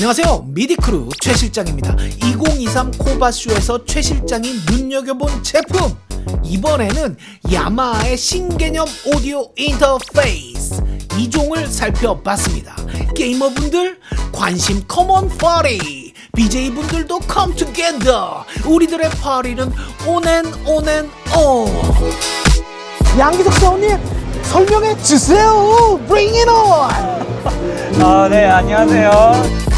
안녕하세요. 미디크루 최 실장입니다. 2023 코바쇼에서 최 실장이 눈여겨본 제품. 이번에는 야마하의 신개념 오디오 인터페이스 2종을 살펴봤습니다. 게이머분들 관심 커먼 파리. BJ분들도 come together. 우리들의 파리는 온앤 온앤 온. 양기석 사원님 설명해 주세요. Bring it on. 아, 네, 안녕하세요.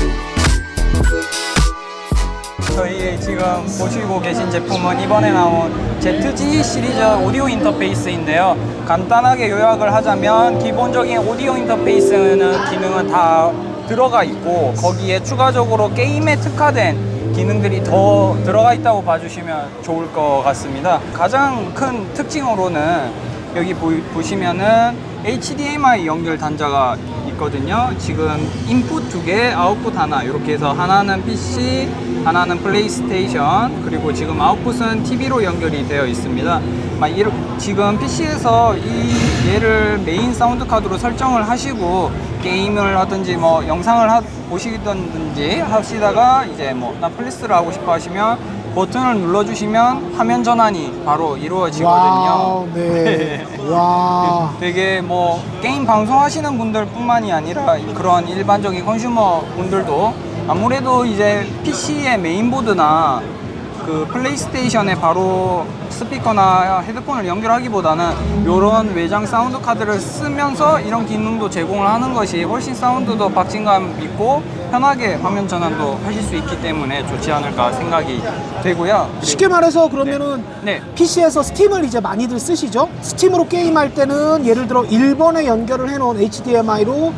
저희 지금 보시고 계신 제품은 이번에 나온 ZG 시리즈 오디오 인터페이스인데요. 간단하게 요약을 하자면 기본적인 오디오 인터페이스는 기능은 다 들어가 있고 거기에 추가적으로 게임에 특화된 기능들이 더 들어가 있다고 봐주시면 좋을 것 같습니다. 가장 큰 특징으로는 여기 보, 보시면은 HDMI 연결 단자가 있거든요. 지금 인풋 두 개, 아웃풋 하나 이렇게 해서 하나는 PC, 하나는 플레이스테이션 그리고 지금 아웃풋은 TV로 연결이 되어 있습니다. 지금 PC에서 이 얘를 메인 사운드 카드로 설정을 하시고 게임을 하든지 뭐 영상을 하, 보시든지 하시다가 이제 뭐 나 플레스를 하고 싶어 하시면 버튼을 눌러주시면 화면 전환이 바로 이루어지거든요. 와우, 네. 와. 되게 뭐 게임 방송하시는 분들뿐만이 아니라 그런 일반적인 컨슈머 분들도 아무래도 이제 PC의 메인보드나 그 플레이스테이션에 바로 스피커나 헤드폰을 연결하기보다는 이런 외장 사운드 카드를 쓰면서 이런 기능도 제공을 하는 것이 훨씬 사운드도 박진감 있고 편하게 화면 전환도 하실 수 있기 때문에 좋지 않을까 생각이 되고요. 쉽게 말해서 그러면은 네. PC에서 스팀을 이제 많이들 쓰시죠? 스팀으로 게임할 때는 예를 들어 1번에 연결을 해놓은 HDMI로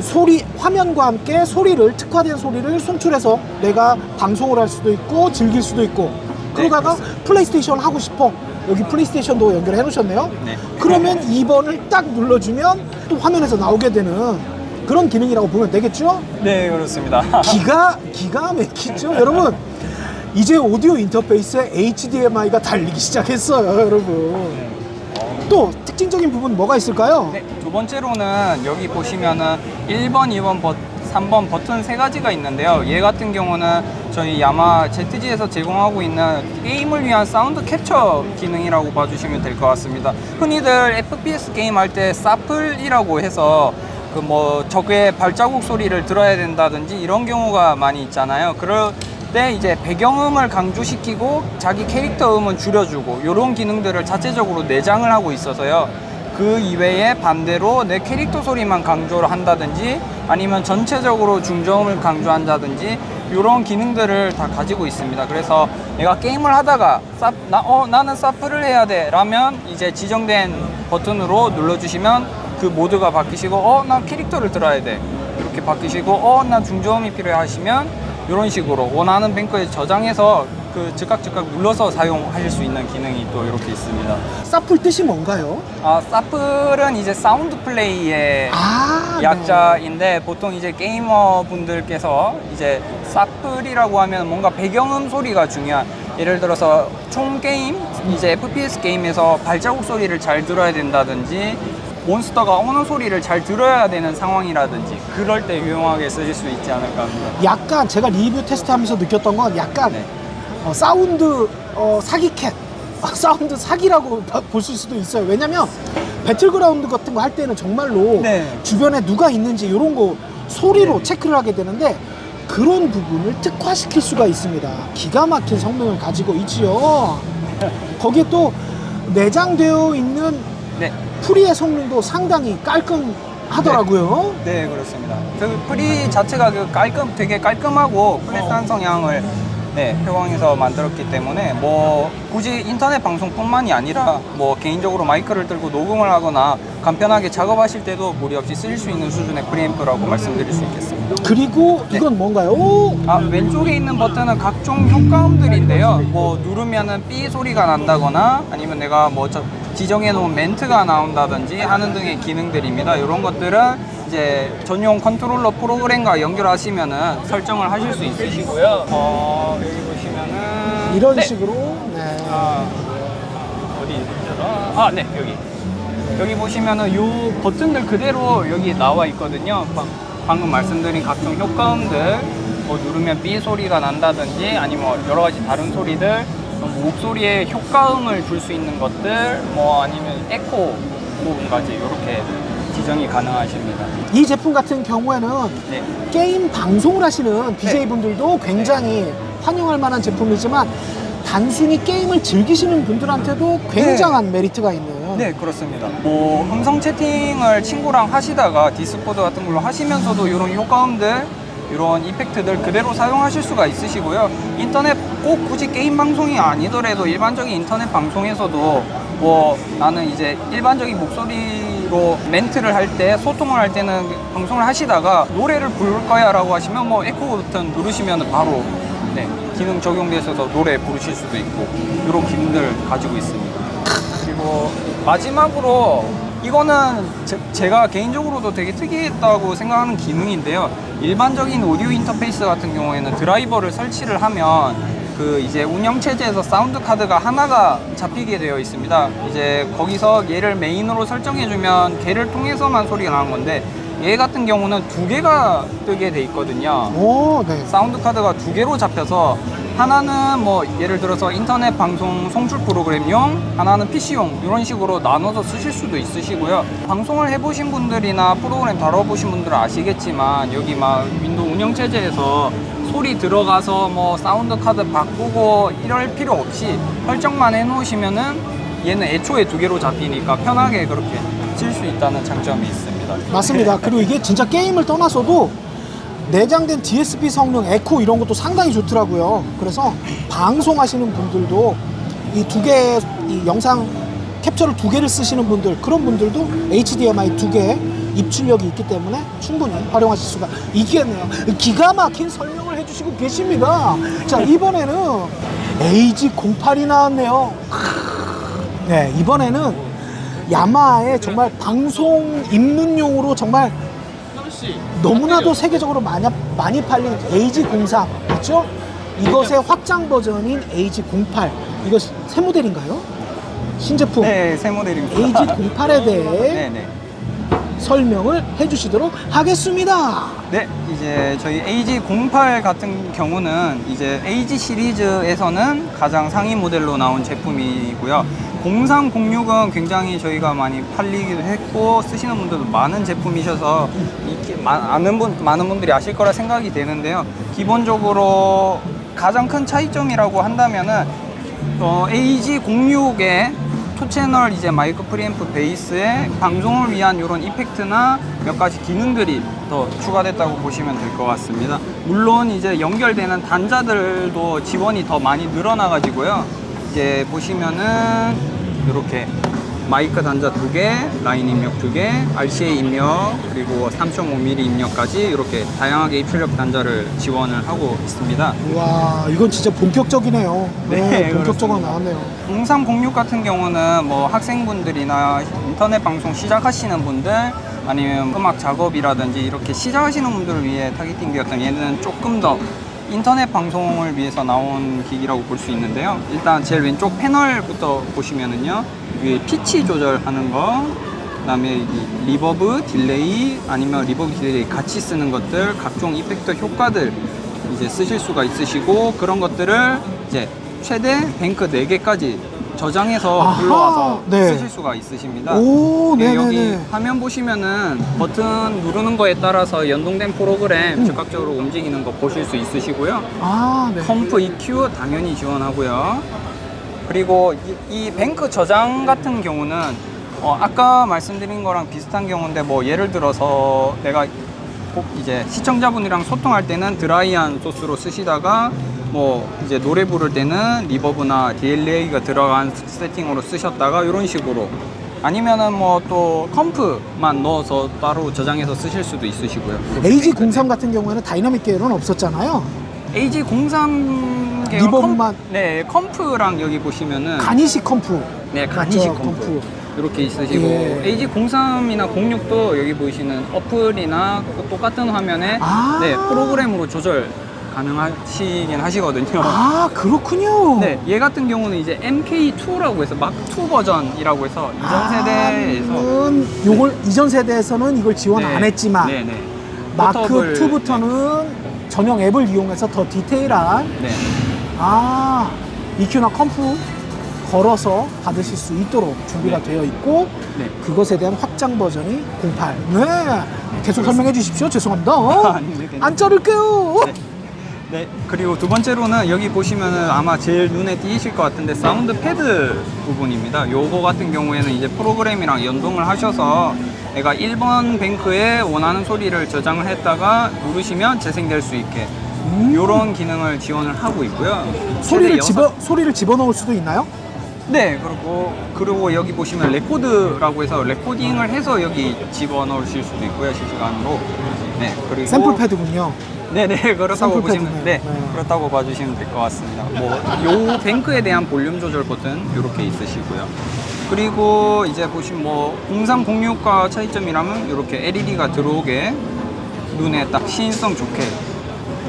소리 화면과 함께 소리를 특화된 소리를 송출해서 내가 방송을 할 수도 있고 즐길 수도 있고 그러다가 플레이스테이션 하고 싶어 여기 플레이스테이션도 연결해 놓으셨네요 네. 그러면 2번을 딱 눌러주면 또 화면에서 나오게 되는 그런 기능이라고 보면 되겠죠? 네, 그렇습니다. 기가 기가 막히죠 여러분 이제 오디오 인터페이스에 HDMI가 달리기 시작했어요 여러분 또 특징적인 부분 뭐가 있을까요? 네, 두 번째로는 여기 보시면은 1번, 2번, 버, 3번 버튼 세 가지가 있는데요. 얘 같은 경우는 저희 야마 ZG에서 제공하고 있는 게임을 위한 사운드 캡처 기능이라고 봐주시면 될 것 같습니다. 흔히들 FPS 게임 할 때 사플이라고 해서 그 뭐 적의 발자국 소리를 들어야 된다든지 이런 경우가 많이 있잖아요. 그럴 때 이제 배경음을 강조시키고 자기 캐릭터 음은 줄여주고 이런 기능들을 자체적으로 내장을 하고 있어서요. 그 이외에 반대로 내 캐릭터 소리만 강조를 한다든지 아니면 전체적으로 중저음을 강조한다든지 이런 기능들을 다 가지고 있습니다. 그래서 내가 게임을 하다가 사, 나, 어, 나는 사프를 해야 돼 라면 이제 지정된 버튼으로 눌러주시면 그 모드가 바뀌시고 어, 나 캐릭터를 들어야 돼 이렇게 바뀌시고 어, 나 중저음이 필요해 하시면 이런 식으로 원하는 뱅크에 저장해서 그 즉각 즉각 눌러서 사용하실 수 있는 기능이 또 이렇게 있습니다. 사플 뜻이 뭔가요? 아, 사플은 이제 사운드 플레이의 아, 약자인데 보통 이제 게이머 분들께서 이제 사플이라고 하면 뭔가 배경음 소리가 중요한 예를 들어서 총 게임 이제 FPS 게임에서 발자국 소리를 잘 들어야 된다든지 몬스터가 오는 소리를 잘 들어야 되는 상황이라든지 그럴 때 유용하게 쓰실 수 있지 않을까 합니다. 약간 제가 리뷰 테스트하면서 느꼈던 건 약간 네. 어, 사운드 어, 사기캣 아, 사운드 사기라고 봐- 보실 수도 있어요. 왜냐면 배틀그라운드 같은 거 할 때는 정말로 네. 주변에 누가 있는지 이런 거 소리로 네. 체크를 하게 되는데 그런 부분을 특화시킬 수가 있습니다. 기가 막힌 성능을 가지고 있지요. 거기에 또 내장되어 있는 네. 프리의 성능도 상당히 깔끔하더라고요. 네 그렇습니다. 그 프리 자체가 그 깔끔 되게 깔끔하고 플랫한 성향을 네, 표방해서 만들었기 때문에 뭐 굳이 인터넷 방송뿐만이 아니라 뭐 개인적으로 마이크를 들고 녹음을 하거나 간편하게 작업하실 때도 무리 없이 쓰실 수 있는 수준의 프리앰프라고 말씀드릴 수 있겠습니다. 그리고 네. 이건 뭔가요? 오! 아, 왼쪽에 있는 버튼은 각종 효과음들인데요. 뭐 누르면은 삐 소리가 난다거나 아니면 내가 뭐 저- 지정해 놓은 멘트가 나온다든지 하는 등의 기능들입니다. 이런 것들은 이제 전용 컨트롤러 프로그램과 연결하시면은 설정을 하실 수 있으시고요. 어, 여기 보시면은 이런 네. 식으로 네. 아, 어디 있더라? 아, 네, 여기. 여기 보시면은 요 버튼들 그대로 여기 나와 있거든요. 막 방금 말씀드린 각종 효과음들 뭐 누르면 삐 소리가 난다든지 아니면 뭐 여러 가지 다른 소리들 뭐 목소리에 효과음을 줄 수 있는 것들 뭐 아니면 에코 부분까지 이렇게 지정이 가능하십니다. 이 제품 같은 경우에는 네. 게임 방송을 하시는 BJ분들도 굉장히 환영할 만한 제품이지만 단순히 게임을 즐기시는 분들한테도 굉장한 메리트가 있는 네, 그렇습니다. 뭐 음성 채팅을 친구랑 하시다가 디스코드 같은 걸로 하시면서도 이런 효과음들, 이런 이펙트들 그대로 사용하실 수가 있으시고요. 인터넷 꼭 굳이 게임 방송이 아니더라도 일반적인 인터넷 방송에서도 뭐 나는 이제 일반적인 목소리로 멘트를 할 때 소통을 할 때는 방송을 하시다가 노래를 부를 거야 라고 하시면 뭐 에코 버튼 누르시면 바로 네, 기능 적용돼서 노래 부르실 수도 있고 이런 기능들 가지고 있습니다. 그리고 마지막으로 이거는 제, 가 개인적으로도 되게 특이했다고 생각하는 기능인데요. 일반적인 오디오 인터페이스 같은 경우에는 드라이버를 설치를 하면 그 이제 운영 체제에서 사운드 카드가 하나가 잡히게 되어 있습니다. 이제 거기서 얘를 메인으로 설정해 주면 걔를 통해서만 소리가 나는 건데 얘 같은 경우는 두 개가 뜨게 돼 있거든요. 오, 네. 사운드 카드가 두 개로 잡혀서 하나는 뭐 예를 들어서 인터넷 방송 송출 프로그램용, 하나는 PC용 이런 식으로 나눠서 쓰실 수도 있으시고요. 방송을 해보신 분들이나 프로그램 다뤄보신 분들은 아시겠지만 여기 막 윈도우 운영 체제에서 소리 들어가서 뭐 사운드 카드 바꾸고 이럴 필요 없이 설정만 해놓으시면은 얘는 애초에 두 개로 잡히니까 편하게 그렇게 쓸수 있다는 장점이 있습니다. 맞습니다. 그리고 이게 진짜 게임을 떠나서도 내장된 DSP 성능, 에코 이런 것도 상당히 좋더라고요. 그래서 방송하시는 분들도 이 두 개, 이 영상 캡처를 두 개를 쓰시는 분들, 그런 분들도 HDMI 두개 입출력이 있기 때문에 충분히 활용하실 수가 있겠네요. 기가 막힌 설명을 해주시고 계십니다. 자, 이번에는 AG08이 나왔네요. 네, 이번에는 야마의 정말 방송 입문용으로 정말 너무나도 세계적으로 많이, 많이 팔린 AG03 있죠? 이것의 확장 버전인 AG08 이거 새 모델인가요? 신제품 네, 새 모델입니다. AG08에 대해 네네. 설명을 해주시도록 하겠습니다. 네, 이제 저희 AG08 같은 경우는 이제 AG 시리즈에서는 가장 상위 모델로 나온 제품이고요. 0306은 굉장히 저희가 많이 팔리기도 했고 쓰시는 분들도 많은 제품이셔서 아는 분 많은 분들이 아실 거라 생각이 되는데요. 기본적으로 가장 큰 차이점이라고 한다면은 어, AG06의 투 채널 이제 마이크 프리앰프 베이스에 방송을 위한 이런 이펙트나 몇 가지 기능들이 더 추가됐다고 보시면 될 것 같습니다. 물론 이제 연결되는 단자들도 지원이 더 많이 늘어나 가지고요. 이제 보시면은 이렇게 마이크 단자 두 개, 라인 입력 두 개, RCA 입력 그리고 3.5mm 입력까지 이렇게 다양하게 입출력 단자를 지원을 하고 있습니다. 와 이건 진짜 본격적이네요. 네, 본격적으로 그렇습니다. 나왔네요. 0306 같은 경우는 뭐 학생분들이나 인터넷 방송 시작하시는 분들 아니면 음악 작업이라든지 이렇게 시작하시는 분들을 위해 타겟팅 되었던 얘는 조금 더 인터넷 방송을 위해서 나온 기기라고 볼 수 있는데요. 일단 제일 왼쪽 패널부터 보시면은요. 위에 피치 조절하는 거, 그다음에 이 리버브, 딜레이 아니면 리버브, 딜레이 같이 쓰는 것들, 각종 이펙터 효과들 이제 쓰실 수가 있으시고 그런 것들을 이제 최대 뱅크 4개까지 저장해서 아하, 불러와서 네. 쓰실 수가 있으십니다. 오, 네, 네네네. 여기 화면 보시면은 버튼 누르는 거에 따라서 연동된 프로그램 음. 즉각적으로 움직이는 거 보실 수 있으시고요. 아 네. 컴프 EQ 당연히 지원하고요. 그리고 이, 이 뱅크 저장 같은 경우는 어, 아까 말씀드린 거랑 비슷한 경우인데 뭐 예를 들어서 내가 꼭 이제 시청자분이랑 소통할 때는 드라이한 소스로 쓰시다가 뭐 이제 노래 부를 때는 리버브나 DLA가 들어간 세팅으로 쓰셨다가 이런 식으로 아니면은 뭐 또 컴프만 넣어서 따로 저장해서 쓰실 수도 있으시고요. AG03 같은 경우에는 다이나믹 계열은 없었잖아요. AG03 계열 리버브만. 컴, 네 컴프랑 여기 보시면은 간이식 컴프. 네 간이식 맞죠, 컴프. 컴프. 이렇게 있으시고 예. AG03이나 06도 여기 보이시는 어플이나 그 똑같은 화면에 아. 네 프로그램으로 조절 가능하시긴 하시거든요. 아 그렇군요. 네, 얘 같은 경우는 이제 MK2라고 해서 막2 버전이라고 해서 이전 세대에서 는 요걸 이전 세대에서는 이걸 지원 네, 안 했지만 네, 네. 마크 포터블, 2부터는 전용 앱을 이용해서 더 디테일한 네. 아 EQ나 컴프 걸어서 받으실 수 있도록 준비가 네. 되어 있고 네. 그것에 대한 확장 버전이 08. 네. 계속 설명해 주십시오. 죄송합니다. 아닙니다. 안 자를게요. 네. 네. 그리고 두 번째로는 여기 보시면은 아마 제일 눈에 띄실 것 같은데 사운드 패드 부분입니다. 요거 같은 경우에는 이제 프로그램이랑 연동을 하셔서 내가 1번 뱅크에 원하는 소리를 저장을 했다가 누르시면 재생될 수 있게 음. 요런 기능을 지원을 하고 있고요. 소리를 집어 소리를 집어 넣을 수도 있나요? 네, 그리고 그리고 여기 보시면 레코드라고 해서 레코딩을 해서 여기 집어 넣으실 수도 있고요, 실시간으로. 네, 그리고 샘플 패드군요. 네네 그렇다고 샘플 보시면. 네, 네. 그렇다고 봐주시면 될 것 같습니다. 뭐요 뱅크에 대한 볼륨 조절 버튼 이렇게 있으시고요. 그리고 이제 보시면 뭐 0306과 차이점이라면 이렇게 LED가 들어오게 눈에 딱 시인성 좋게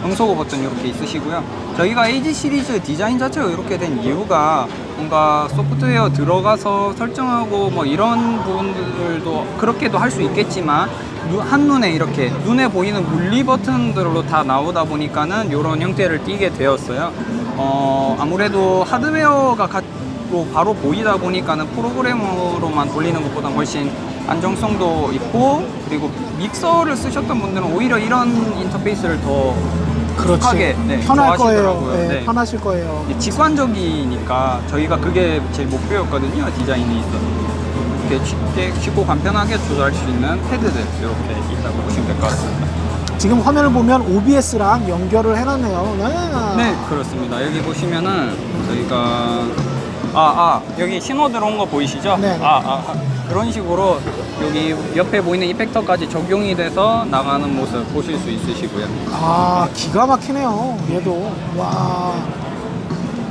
음소거 버튼 이렇게 있으시고요. 저희가 AG 시리즈 디자인 자체가 이렇게 된 이유가 뭔가 소프트웨어 들어가서 설정하고 뭐 이런 부분들도 그렇게도 할 수 있겠지만 눈- 한눈에 이렇게 눈에 보이는 물리 버튼들로 다 나오다 보니까는 이런 형태를 띠게 되었어요. 어, 아무래도 하드웨어가 가, 로 바로 보이다 보니까는 프로그램으로만 돌리는 것보다 훨씬 안정성도 있고 그리고 믹서를 쓰셨던 분들은 오히려 이런 인터페이스를 더 그렇지. 하게, 네, 편할 거예요. 좋아하시더라고요. 네, 네. 편하실 거예요. 이게 직관적이니까 저희가 그게 제일 목표였거든요 디자인이 이렇게 쉽게 쉽고 간편하게 조절할 수 있는 패드들 이렇게 있다고 보시면 될 것 같습니다. 지금 화면을 보면 OBS랑 연결을 해놨네요. 네. 네 그렇습니다. 여기 보시면은 저희가 아 아 여기 신호 들어온 거 보이시죠? 네. 아, 아 아, 그런 식으로 여기 옆에 보이는 이펙터까지 적용이 돼서 나가는 모습 보실 수 있으시고요. 아 기가 막히네요. 얘도 와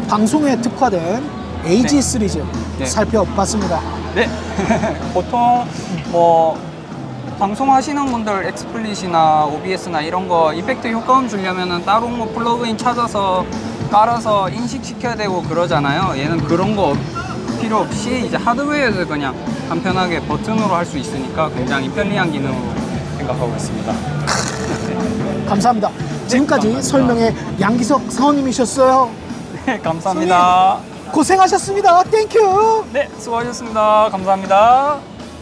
방송에 특화된 AG 네. 시리즈 네. 살펴봤습니다. 네. 보통 뭐 방송하시는 분들 엑스플릿이나 OBS나 이런 거 이펙트 효과음 주려면은 따로 뭐 플러그인 찾아서 깔아서 인식시켜야 되고 그러잖아요. 얘는 그런 거 없- 필요 없이 이제 하드웨어에서 그냥 간편하게 버튼으로 할 수 있으니까 굉장히 편리한 기능으로 생각하고 있습니다. 감사합니다. 지금까지 감사합니다. 설명의 양기석 사원님이셨어요. 네, 감사합니다. 고생하셨습니다. 땡큐. 네, 수고하셨습니다. 감사합니다.